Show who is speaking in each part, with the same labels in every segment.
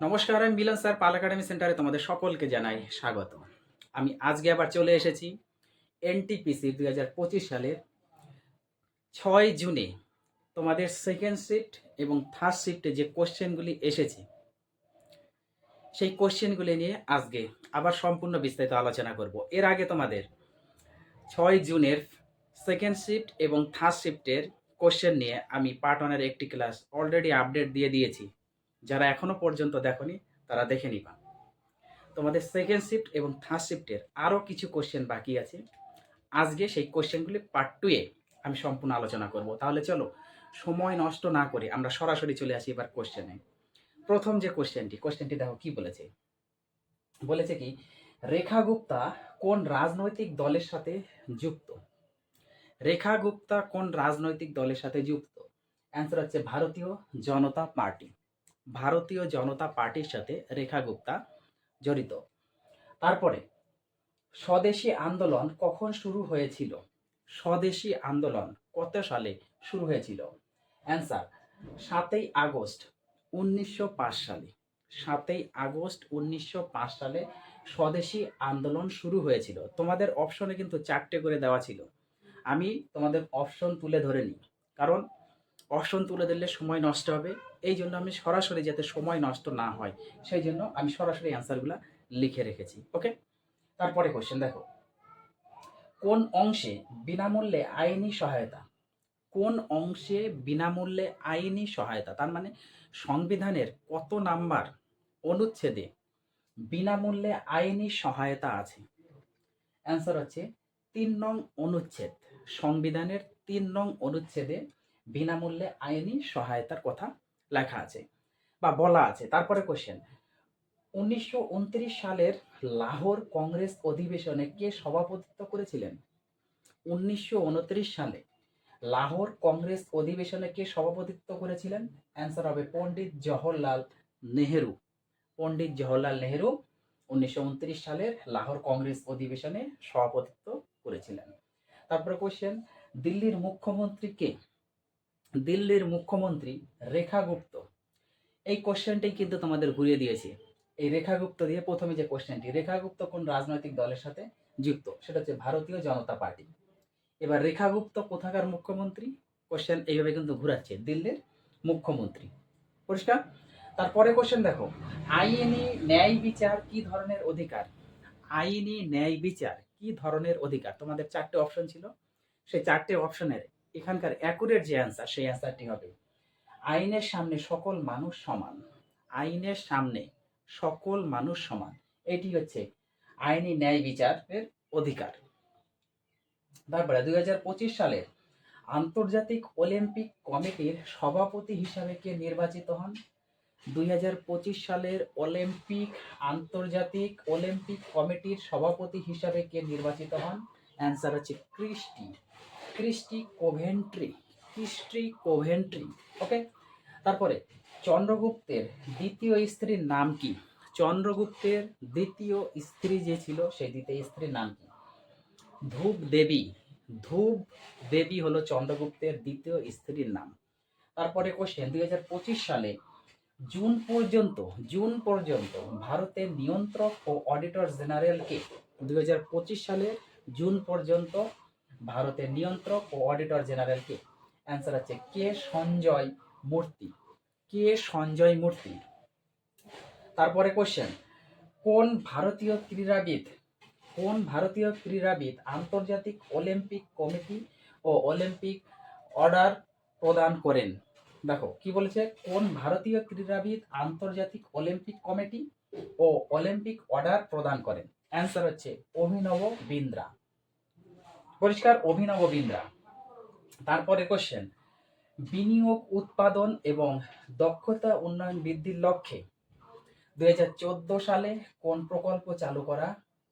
Speaker 1: নমস্কার, আমি মিলন স্যার, পাল একাডেমি সেন্টারে তোমাদের সকলকে জানাই স্বাগত। আমি আজকে আবার চলে এসেছি এনটিপিসি দুই হাজার পঁচিশ সালের ছয় জুনে তোমাদের সেকেন্ড শিফট এবং থার্ড শিফটে যে কোশ্চেনগুলি এসেছে, সেই কোশ্চেনগুলি নিয়ে আজকে আবার সম্পূর্ণ বিস্তারিত আলোচনা করব। এর আগে তোমাদের ছয় জুনের সেকেন্ড শিফট এবং থার্ড শিফটের কোশ্চেন নিয়ে আমি পার্ট ওয়ানের একটি ক্লাস অলরেডি আপডেট দিয়ে দিয়েছি। যারা এখনও পর্যন্ত দেখনি, তারা দেখে নিবা। তোমাদের সেকেন্ড শিফট এবং থার্ড শিফটের আরও কিছু কোশ্চেন বাকি আছে। আজকে সেই কোশ্চেনগুলি পার্ট টুয়ে আমি সম্পূর্ণ আলোচনা করব। তাহলে চলো, সময় নষ্ট না করে আমরা সরাসরি চলে আসি এবার কোশ্চেনে প্রথম যে কোশ্চেনটি কোশ্চেনটি দেখো কি বলেছে? বলেছে কি, রেখা গুপ্তা কোন রাজনৈতিক দলের সাথে যুক্ত? রেখা গুপ্তা কোন রাজনৈতিক দলের সাথে যুক্ত? অ্যান্সার হচ্ছে ভারতীয় জনতা পার্টি। ভারতীয় জনতা পার্টির সাথে রেখা গুপ্তা জড়িত। তারপরে, স্বদেশী আন্দোলন কখন শুরু হয়েছিল? স্বদেশী আন্দোলন কত সালে শুরু হয়েছিল? অ্যান্সার সাতই আগস্ট উনিশশো পাঁচ সালে। সাতই আগস্ট উনিশশো পাঁচ সালে স্বদেশী আন্দোলন শুরু হয়েছিল। তোমাদের অপশনে কিন্তু চারটে করে দেওয়া ছিল। আমি তোমাদের অপশন তুলে ধরে নিই। কারণ অপশন তুলে দিলে সময় নষ্ট হবে। এই জন্য আমি সরাসরি যাতে সময় নষ্ট না হয়, সেই জন্য আমি সরাসরি অ্যান্সারগুলো লিখে রেখেছি ওকে তারপরে কোশ্চেন দেখো। কোন অংশে বিনামূল্যে আইনি সহায়তা? কোন অংশে বিনামূল্যে আইনি সহায়তা? তার মানে সংবিধানের কত নাম্বার অনুচ্ছেদে বিনামূল্যে আইনি সহায়তা আছে? অ্যান্সার হচ্ছে তিন নং অনুচ্ছেদ। সংবিধানের তিন নং অনুচ্ছেদে বিনামূল্যে আইনি সহায়তার কথা লেখা আছে বা বলা আছে। তারপরে কোশ্চেন উনিশশো উনত্রিশ সালের লাহোর কংগ্রেস অধিবেশনে কে সভাপতিত্ব করেছিলেন? উনিশশো উনত্রিশ সালে লাহোর কংগ্রেস অধিবেশনে কে সভাপতিত্ব করেছিলেন? অ্যান্সার হবে পণ্ডিত জওহরলাল নেহেরু। পণ্ডিত জওহরলাল নেহেরু উনিশশো উনত্রিশ সালের লাহোর কংগ্রেস অধিবেশনে সভাপতিত্ব করেছিলেন। তারপরে কোশ্চেন দিল্লির মুখ্যমন্ত্রী কে? দিল্লির মুখ্যমন্ত্রী রেখা গুপ্ত। এই কোশ্চেনটাই কিন্তু তোমাদের ঘুরিয়ে দিয়েছে। এই রেখা গুপ্ত দিয়ে প্রথমে যে কোশ্চেনটি রেখা গুপ্ত কোন রাজনৈতিক দলের সাথে যুক্ত? সেটা হচ্ছে ভারতীয় জনতা পার্টি। এবার রেখা গুপ্ত কোথাকার মুখ্যমন্ত্রী? কোশ্চেন এইভাবে কিন্তু ঘুরাচ্ছে, দিল্লির মুখ্যমন্ত্রী। পরিষ্কার? তারপরে কোশ্চেন দেখো, আইনি ন্যায় বিচার কি ধরনের অধিকার? আইনি ন্যায় বিচার কি ধরনের অধিকার? তোমাদের চারটে অপশন ছিল। সেই চারটে অপশনের এখানকার অ্যাকুরেট যে অ্যান্সার সেই অ্যান্সারটি হবে, আইনের সামনে সকল মানুষ সমান। আইনের সামনে সকল মানুষ সমান। এটি হচ্ছে আইনি ন্যায় বিচারের অধিকার। তারপরে দুই সালে আন্তর্জাতিক অলিম্পিক কমিটির সভাপতি হিসাবে কে নির্বাচিত হন? দুই হাজার পঁচিশ সালের অলিম্পিক, আন্তর্জাতিক অলিম্পিক কমিটির সভাপতি হিসাবে কে নির্বাচিত হন? অ্যান্সার হচ্ছে Kirsty Kirsty Coventry Kirsty Coventry okay তারপরে চন্দ্রগুপ্তের দ্বিতীয় স্ত্রীর নাম কি? চন্দ্রগুপ্তের দ্বিতীয় স্ত্রী যে ছিল, সেই দ্বিতীয় স্ত্রীর নাম কি? ধূপ দেবী। ধূপ দেবী হলো চন্দ্রগুপ্তের দ্বিতীয় স্ত্রীর নাম। তারপরে কোশ্চেন দুই হাজার পঁচিশ সালে জুন পর্যন্ত জুন পর্যন্ত ভারতের নিয়ন্ত্রক ও অডিটর জেনারেলকে দুই সালে জুন পর্যন্ত ভারতের নিয়ন্ত্রক ও অডিটর জেনারেলকে অ্যান্সার হচ্ছে কে সঞ্জয় মূর্তি। কে সঞ্জয় মূর্তি? তারপরে কোশ্চেন কোন ভারতীয় ক্রীড়াবিদ, কোন ভারতীয় ক্রীড়াবিদ আন্তর্জাতিক অলিম্পিক কমিটি ও অলিম্পিক অর্ডার প্রদান করেন? দেখো, কি বলেছে? কোন ভারতীয় ক্রীড়াবিদ আন্তর্জাতিক অলিম্পিক কমিটি ও অলিম্পিক অর্ডার প্রদান করেন? অ্যান্সার হচ্ছে অভিনব বিন্দ্রা। পরিষ্কার অভিনব বিন্দ্রা তারপরে কোশ্চেন বিনিয়োগ উৎপাদন এবং দক্ষতা উন্নয়ন বৃদ্ধির লক্ষ্যে দুই হাজার চোদ্দ সালে কোন প্রকল্প চালু করা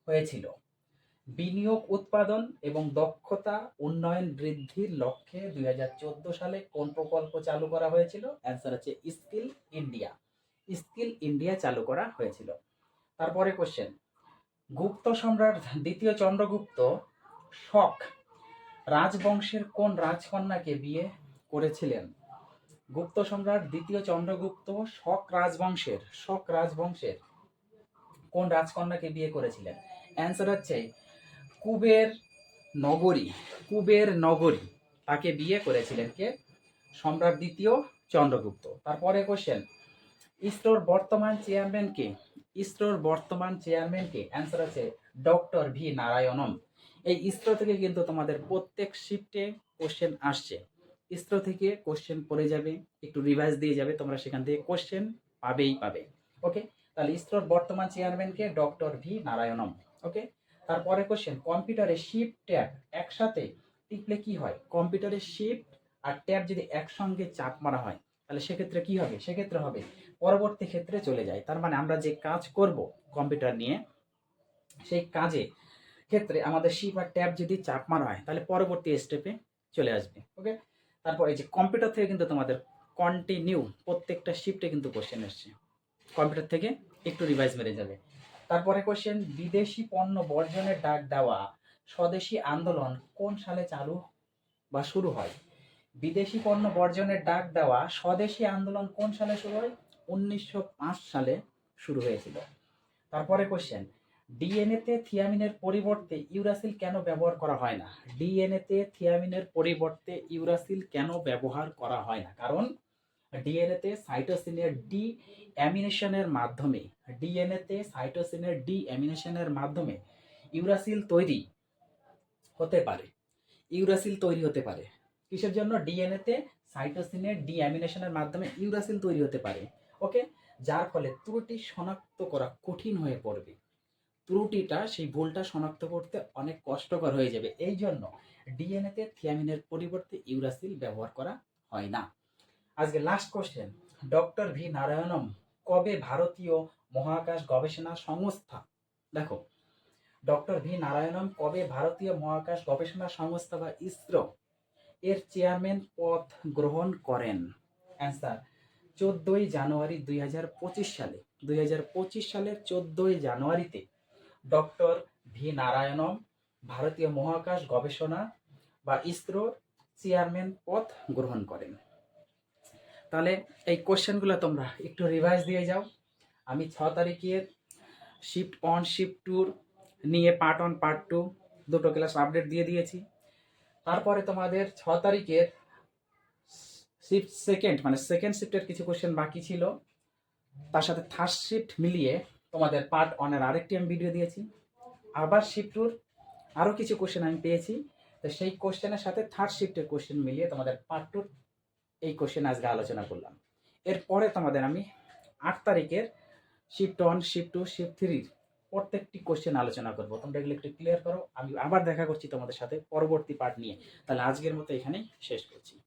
Speaker 1: হয়েছিল? বিনিয়োগ উৎপাদন এবং দক্ষতা উন্নয়ন বৃদ্ধির লক্ষ্যে দুই হাজার চোদ্দ সালে কোন প্রকল্প চালু করা হয়েছিল? অ্যান্সার হচ্ছে স্কিল ইন্ডিয়া। স্কিল ইন্ডিয়া চালু করা হয়েছিল। তারপরে কোশ্চেন গুপ্ত সম্রাট দ্বিতীয় চন্দ্রগুপ্ত শক রাজবংশের কোন রাজকন্যাকে বিয়ে করেছিলেন? গুপ্ত সম্রাট দ্বিতীয় চন্দ্রগুপ্ত শক রাজবংশের শক রাজবংশের কোন রাজকন্যাকে বিয়ে করেছিলেন? অ্যান্সার হচ্ছে কুবের নগরী কুবের নগরী। তাকে বিয়ে করেছিলেন কে? সম্রাট দ্বিতীয় চন্দ্রগুপ্ত। তারপরে কোশ্চেন ইসরোর বর্তমান চেয়ারম্যান কে? ইসরোর বর্তমান চেয়ারম্যান কে? অ্যান্সার আছে ডক্টর ভি নারায়ণন। এই ইসরো থেকে কিন্তু তোমাদের প্রত্যেক শিফটে কোশ্চেন আসছে। ইসরো থেকে কোশ্চেন পড়ে যাবে, একটু রিভাইজ দিয়ে যাবে, তোমরা সেখান থেকে কোশ্চেন পাবেই পাবে। ওকে তাহলে ইসরোর বর্তমান চেয়ারম্যানকে ডক্টর ভি নারায়ণম। ওকে তারপরে কোশ্চেন কম্পিউটারে শিফট ট্যাব একসাথে টিপলে কি হয়? কম্পিউটারে শিফট আর ট্যাব যদি একসঙ্গে চাপ মারা হয়, তাহলে সেক্ষেত্রে কি হবে? সেক্ষেত্রে হবে পরবর্তী ক্ষেত্রে চলে যায়। তার মানে আমরা যে কাজ করব কম্পিউটার নিয়ে, সেই কাজে ক্ষেত্রে আমাদের শিপ আর ট্যাব যদি চাপ মারা হয়, তাহলে পরবর্তী স্টেপে চলে আসবে ওকে তারপর এই যে কম্পিউটার থেকে কিন্তু তোমাদের কন্টিনিউ প্রত্যেকটা শিফটে কিন্তু কোশ্চেন এসছে। কম্পিউটার থেকে একটু রিভাইজ মেরে যাবে। তারপরে কোশ্চেন বিদেশি পণ্য বর্জনের ডাক দেওয়া, স্বদেশি আন্দোলন কোন সালে চালু বা শুরু হয়? বিদেশি পণ্য বর্জনের ডাক দেওয়া, স্বদেশি আন্দোলন কোন সালে শুরু হয়? উনিশশো পাঁচ সালে শুরু হয়েছিল। তারপরে কোশ্চেন ডিএনএতে থিয়ামিনের পরিবর্তে ইউরাসিল কেন ব্যবহার করা হয় না? ডিএনএতে থিয়ামিনের পরিবর্তে ইউরাসিল কেন ব্যবহার করা হয় না? কারণ ডিএনএতে সাইটোসিনের ডি অ্যামিনেশনের মাধ্যমে ডিএনএতে সাইটোসিনের ডি অ্যামিনেশনের মাধ্যমে ইউরাসিল তৈরি হতে পারে। ইউরাসিল তৈরি হতে পারে। কিসের জন্য? ডিএনএতে সাইটোসিনের ডি অ্যামিনেশনের মাধ্যমে ইউরাসিল তৈরি হতে পারে। ওকে যার ফলে ত্রুটি শনাক্ত করা কঠিন হয়ে পড়বে। ত্রুটিটা, সেই ভুলটা শনাক্ত করতে অনেক কষ্টকর হয়ে যাবে। এই জন্য ডিএনএতে থিয়ামিনের পরিবর্তে ইউরাসিল ব্যবহার করা হয় না। আজকে last question doctor V Narayanan কবে ভারতীয় মহাকাশ গবেষণা সংস্থা, দেখো ডক্টর ভি নারায়ণম কবে ভারতীয় মহাকাশ গবেষণা সংস্থা বা ইসরো এর চেয়ারম্যান পদ গ্রহণ করেন? অ্যান্সার চোদ্দোই জানুয়ারি দুই হাজার পঁচিশ সালে। দুই হাজার পঁচিশ সালের চোদ্দোই জানুয়ারিতে ডক্টর ভি নারায়ণম, ভারতীয় মহাকাশ গবেষণা বা ইসরোর চেয়ারম্যান পদ গ্রহণ করেন। তাহলে এই কোশ্চেনগুলো তোমরা একটু রিভাইজ দিয়ে যাও। আমি ছ তারিখের শিফট অন শিফট টুর নিয়ে পার্ট অন পার্ট টু দুটো ক্লাস আপডেট দিয়ে দিয়েছি। তারপরে তোমাদের ছ তারিখের শিফট সেকেন্ড মানে সেকেন্ড শিফটের কিছু কোশ্চেন বাকি ছিল। তার সাথে থার্ড শিফট মিলিয়ে তোমাদের পার্ট অনের আরেকটি আমি ভিডিও দিয়েছি। আবার শিফট টুর আরও কিছু কোশ্চেন আমি পেয়েছি। তো সেই কোশ্চেনের সাথে থার্ড শিফটের কোশ্চেন মিলিয়ে তোমাদের পার্ট টুর এই কোশ্চেন আজকে আলোচনা করলাম। এরপরে তোমাদের আমি আট তারিখের shift one shift two shift থ্রির প্রত্যেকটি কোশ্চেন আলোচনা করব। তোমরা এগুলো একটু ক্লিয়ার করো। আমি আবার দেখা করছি তোমাদের সাথে পরবর্তী পার্ট নিয়ে। তাহলে আজকের মতো এখানেই শেষ করছি।